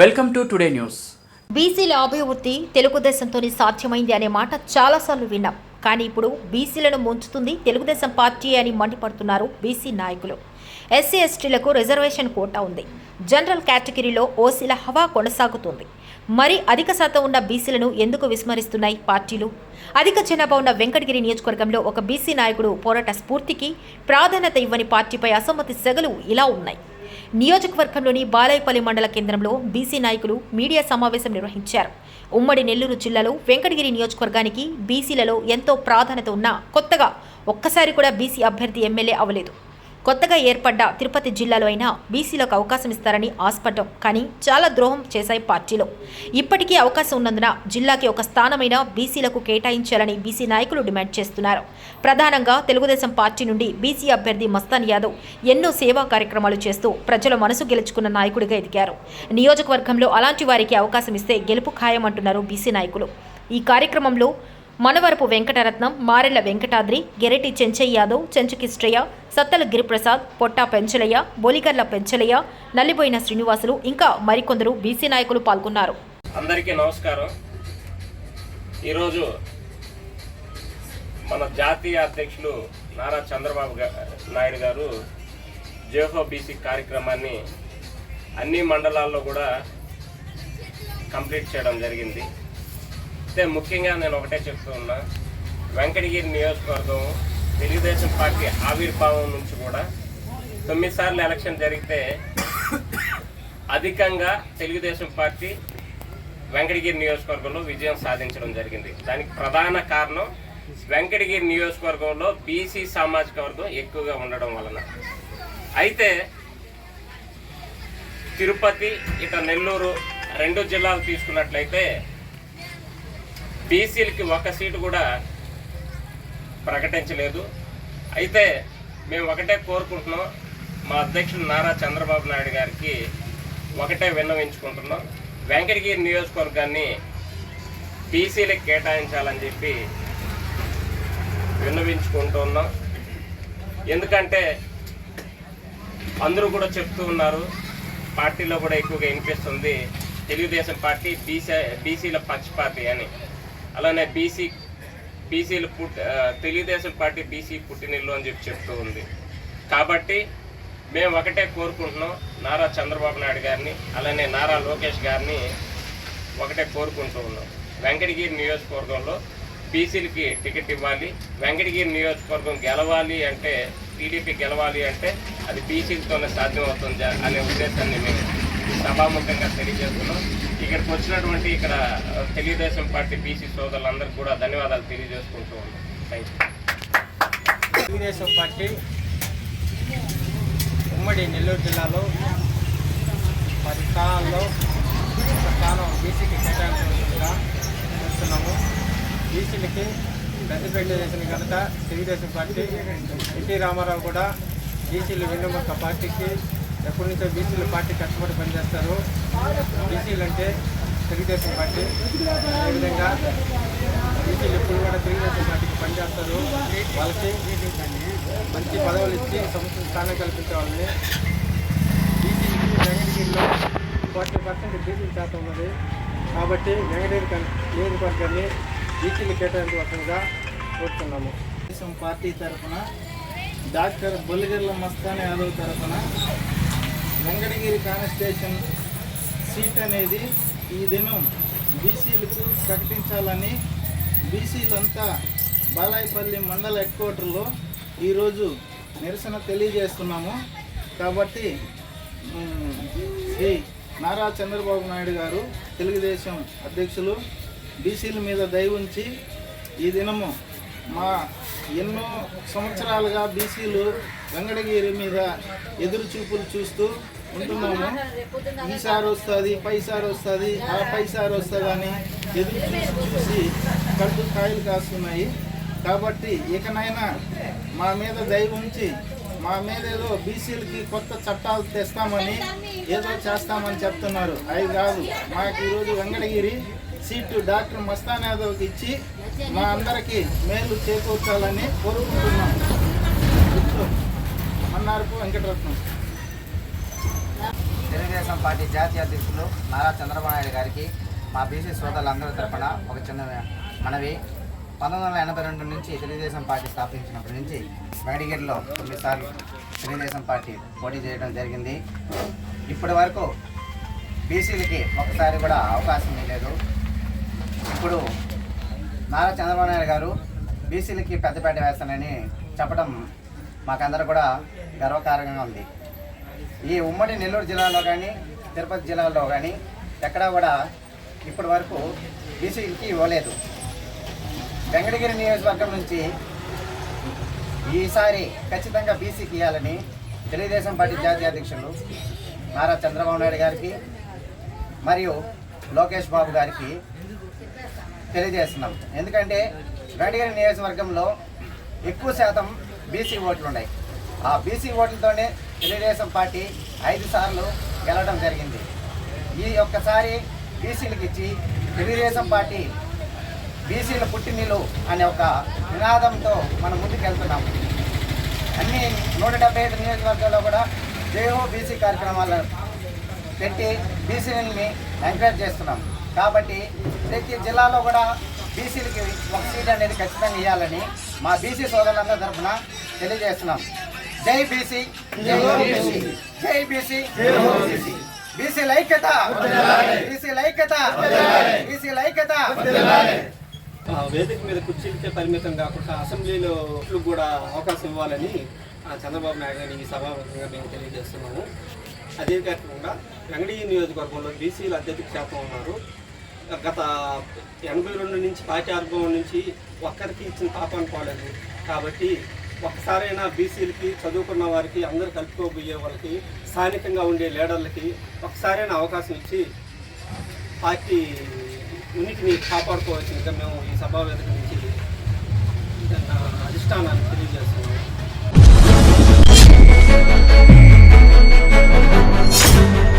Welcome to today news. బీసీల అభివృద్ధి తెలుగుదేశంతోనే సాధ్యమైంది అనే మాట చాలాసార్లు విన్నాం. కానీ ఇప్పుడు బీసీలను ముంచుతుంది తెలుగుదేశం పార్టీ అని మండిపడుతున్నారు బీసీ నాయకులు. ఎస్సీ ఎస్టీలకు రిజర్వేషన్ కోటా ఉంది. జనరల్ కేటగిరీలో ఓసీల హవా కొనసాగుతుంది. మరి అధిక శాతం ఉన్న బీసీలను ఎందుకు విస్మరిస్తున్నాయి పార్టీలు? అధిక జనాభా ఉన్న వెంకటగిరి నియోజకవర్గంలో ఒక బీసీ నాయకుడు పోరాట స్ఫూర్తికి ప్రాధాన్యత ఇవ్వని పార్టీపై అసమ్మతి సెగలు ఇలా ఉన్నాయి. నియోజకవర్గంలోని బాలాయపల్లి మండల కేంద్రంలో బీసీ నాయకులు మీడియా సమావేశం నిర్వహించారు. ఉమ్మడి నెల్లూరు జిల్లాలో వెంకటగిరి నియోజకవర్గానికి బీసీలలో ఎంతో ప్రాధాన్యత ఉన్నా కొత్తగా ఒక్కసారి కూడా బీసీ అభ్యర్థి ఎమ్మెల్యే అవ్వలేదు. కొత్తగా ఏర్పడ్డ తిరుపతి జిల్లాలో అయినా బీసీలకు అవకాశం ఇస్తారని ఆస్పటం కానీ చాలా ద్రోహం చేశాయి పార్టీలో. ఇప్పటికీ అవకాశం ఉన్నందున జిల్లాకి ఒక స్థానమైన బీసీలకు కేటాయించాలని బీసీ నాయకులు డిమాండ్ చేస్తున్నారు. ప్రధానంగా తెలుగుదేశం పార్టీ నుండి బీసీ అభ్యర్థి మస్తాన్ యాదవ్ ఎన్నో సేవా కార్యక్రమాలు చేస్తూ ప్రజల మనసు గెలుచుకున్న నాయకుడిగా ఎదిగారు. నియోజకవర్గంలో అలాంటి వారికి అవకాశం ఇస్తే గెలుపు ఖాయమంటున్నారు బీసీ నాయకులు. ఈ కార్యక్రమంలో మనవరపు వెంకటరత్నం మారెళ్ళ వెంకటాద్రి గెరెటి చెంచయ్య యాదవ్ చెంచు కిష్టయ్య సత్తల గిరిప్రసాద్ పొట్టా పెంచలయ్య బొలిగర్ల పెంచలయ్య నల్లిబోయిన శ్రీనివాసులు ఇంకా మరికొందరు బీసీ నాయకులు పాల్గొన్నారు. అందరికీ నమస్కారం. ఈరోజు మన జాతీయ అధ్యక్షులు నారా చంద్రబాబు నాయుడు గారు జేహో బీసీ కార్యక్రమాన్ని అన్ని మండలాల్లో కూడా కంప్లీట్ చేయడం జరిగింది. అయితే ముఖ్యంగా నేను ఒకటే చెప్తూ ఉన్నా వెంకటగిరి నియోజకవర్గం తెలుగుదేశం పార్టీ ఆవిర్భావం నుంచి కూడా తొమ్మిది సార్లు ఎలక్షన్ జరిగితే అధికంగా తెలుగుదేశం పార్టీ వెంకటగిరి నియోజకవర్గంలో విజయం సాధించడం జరిగింది. దానికి ప్రధాన కారణం వెంకటగిరి నియోజకవర్గంలో బీసీ సామాజిక వర్గం ఎక్కువగా ఉండడం వలన. అయితే తిరుపతి ఇక నెల్లూరు రెండు జిల్లాలు తీసుకున్నట్లయితే బీసీలకి ఒక సీటు కూడా ప్రకటించలేదు. అయితే మేము ఒకటే కోరుకుంటున్నాం. మా అధ్యక్షుడు నారా చంద్రబాబు నాయుడు గారికి ఒకటే విన్నవించుకుంటున్నాం. వెంకటగిరి నియోజకవర్గాన్ని బీసీలకు కేటాయించాలని చెప్పి విన్నవించుకుంటున్నాం ఎందుకంటే అందరూ కూడా చెప్తూ ఉన్నారు. పార్టీలో కూడా ఎక్కువగా వినిపిస్తుంది. తెలుగుదేశం పార్టీ బీసీ బీసీల పక్షపాతి అని. అలానే బీసీ బీసీలు పుట్ తెలుగుదేశం పార్టీ బీసీ పుట్టినిల్లు అని చెప్పి చెప్తూ ఉంది. కాబట్టి మేము ఒకటే కోరుకుంటున్నాం నారా చంద్రబాబు నాయుడు గారిని అలానే నారా లోకేష్ గారిని ఒకటే కోరుకుంటూ ఉన్నాం. వెంకటగిరి నియోజకవర్గంలో బీసీలకి టికెట్ ఇవ్వాలి వెంకటగిరి నియోజకవర్గం గెలవాలి అంటే టీడీపీ గెలవాలి అంటే అది బీసీలతోనే సాధ్యమవుతుంది అనే ఉద్దేశాన్ని మేము సభాముఖంగా తెలియజేస్తున్నాం. ఇక్కడికి వచ్చినటువంటి ఇక్కడ తెలుగుదేశం పార్టీ బీసీ సోదరులందరికీ కూడా ధన్యవాదాలు తెలియజేసుకుంటూ ఉన్నాం. థ్యాంక్ తెలుగుదేశం పార్టీ ఉమ్మడి నెల్లూరు జిల్లాలో పది స్థానాల్లో స్థానం బీసీకి కేటాయించవలసిందిగా చూస్తున్నాము బీసీలకి పెద్దపేట చేసిన ఘనత తెలుగుదేశం పార్టీ ఎన్టీ రామారావు కూడా బీసీలు వెన్నుముక్క పార్టీకి ఎప్పటి నుంచో బీసీల పార్టీ కష్టపడి పనిచేస్తారు. బీసీలు అంటే తెలుగుదేశం పార్టీ. అదేవిధంగా బీసీలు ఎప్పుడు కూడా తెలుగుదేశం పార్టీకి పనిచేస్తారు. వాళ్ళకి మంచి పదవులు ఇచ్చి సంస్థ స్థానం కల్పించే వాళ్ళని బీసీలకి వెంకటగిరిలో ఫార్టీ పర్సెంట్ బీసీ శాతం ఉన్నది. కాబట్టి వెంకటగిరి నియోజకవర్గాన్ని బీసీలు కేటాయించవలసిందిగా కోరుతున్నాము. పార్టీ తరఫున డాక్టర్ బొల్లిగిర్ల మస్తాన్ యాదవ్ తరఫున వెంకటగిరి కాన్స్టిట్యూషన్ సీట్ అనేది ఈ దినం బీసీలకు ప్రకటించాలని బీసీలంతా బాలాయపల్లి మండల హెడ్ క్వార్టర్లో ఈరోజు నిరసన తెలియజేస్తున్నాము. కాబట్టి శ్రీ నారా చంద్రబాబు నాయుడు గారు తెలుగుదేశం అధ్యక్షులు బీసీల మీద దయ ఉంచి ఈ దినము మా ఎన్నో సంవత్సరాలుగా బీసీలు వెంకటగిరి మీద ఎదురు చూపులు చూస్తూ ఉంటున్నాము. ఈసారి వస్తుంది పైసారి వస్తుంది ఆ పైసారి వస్తుంది అని ఎదురు చూసి చూసి కడుపు కాయలు కాస్తున్నాయి. కాబట్టి ఇకనైనా మా మీద దయ ఉంచి మా మీద ఏదో బీసీలకి కొత్త చట్టాలు తెస్తామని ఏదో చేస్తామని చెప్తున్నారు. అవి కాదు మాకు ఈరోజు వెంకటగిరి సీటు డాక్టర్ మస్తాన్ యాదవ్కి ఇచ్చి మా అందరికీ మేలు చేకూర్చాలని కోరుకుంటున్నాం. మన్నారపు వెంకటరత్నం. తెలుగుదేశం పార్టీ జాతీయ అధ్యక్షులు నారా చంద్రబాబు నాయుడు గారికి మా బీసీ సోదరులందరి తరఫున ఒక చిన్న మనవి. పంతొమ్మిది వందల ఎనభై రెండు నుంచి తెలుగుదేశం పార్టీ స్థాపించినప్పటి నుంచి వెంకటగిరిలో తొమ్మిదిసార్లు తెలుగుదేశం పార్టీ పోటీ చేయడం జరిగింది. ఇప్పటి వరకు బీసీలకి ఒకసారి కూడా అవకాశం లేదు. ఇప్పుడు నారా చంద్రబాబు నాయుడు గారు బీసీలకి పెద్దపేట వేస్తానని చెప్పడం మాకందరూ కూడా గర్వకారణంగా ఉంది. ఈ ఉమ్మడి నెల్లూరు జిల్లాలో కానీ తిరుపతి జిల్లాలో కానీ ఎక్కడా కూడా ఇప్పటి వరకు బీసీకి ఇవ్వలేదు. వెంకటగిరి నియోజకవర్గం నుంచి ఈసారి ఖచ్చితంగా బీసీకి ఇవ్వాలని తెలుగుదేశం పార్టీ జాతీయ అధ్యక్షులు నారా చంద్రబాబు నాయుడు గారికి మరియు లోకేష్ బాబు గారికి తెలియజేస్తున్నాం. ఎందుకంటే వెంకటగిరి నియోజకవర్గంలో ఎక్కువ శాతం బీసీ ఓట్లు ఉన్నాయి. ఆ బీసీ ఓట్లతోనే తెలుగుదేశం పార్టీ ఐదు సార్లు గెలవడం జరిగింది. ఈ ఒక్కసారి బీసీలకు ఇచ్చి తెలుగుదేశం పార్టీ బీసీల పుట్టినీళ్ళు అనే ఒక నినాదంతో మనం ముందుకు వెళ్తున్నాం అన్ని నూట డెబ్బై ఐదు నియోజకవర్గాల్లో కూడా జేఓ బీసీ కార్యక్రమాలను పెట్టి బీసీలని ఎంకరేజ్ చేస్తున్నాం. కాబట్టి ప్రతి జిల్లాలో కూడా బీసీలకి ఒక సీట్ అనేది ఖచ్చితంగా ఇవ్వాలని మా బీసీ సోదరులందరి తరఫున తెలియజేస్తున్నాం. జై బీసీ జై బీసీ. జై బీసీ బీసీ. బీసీ. ఐక్యత బీసీ ఐక్యత బీసీ ఐక్యత ఆ, వేదిక మీద కుర్చీలకే పరిమితం కాకుండా అసెంబ్లీలో కూడా అవకాశం ఇవ్వాలని ఆ, చంద్రబాబు నాయుడు గారిని ఈ సభాముఖంగా మేము తెలియజేస్తున్నాము. అదే కాకుండా వెంగళీయ నియోజకవర్గంలో బీసీలు అత్యధిక శాతం ఉన్నారు. గత ఎనభై రెండు నుంచి పార్టీ ఆర్గం నుంచి ఒక్కరికి ఇచ్చిన పాపాన్ని అనుకోలేదు కాబట్టి ఒక్కసారైనా బీసీలకి చదువుకున్న వారికి అందరూ కలుపుకోబోయే వాళ్ళకి స్థానికంగా ఉండే లీడర్లకి ఒకసారైనా అవకాశం ఇచ్చి పార్టీ ఉనికిని కాపాడుకోవాల్సిందిగా మేము ఈ సభా వేదిక నుంచి అధిష్టానాన్ని తెలియజేస్తున్నాము. Thank you.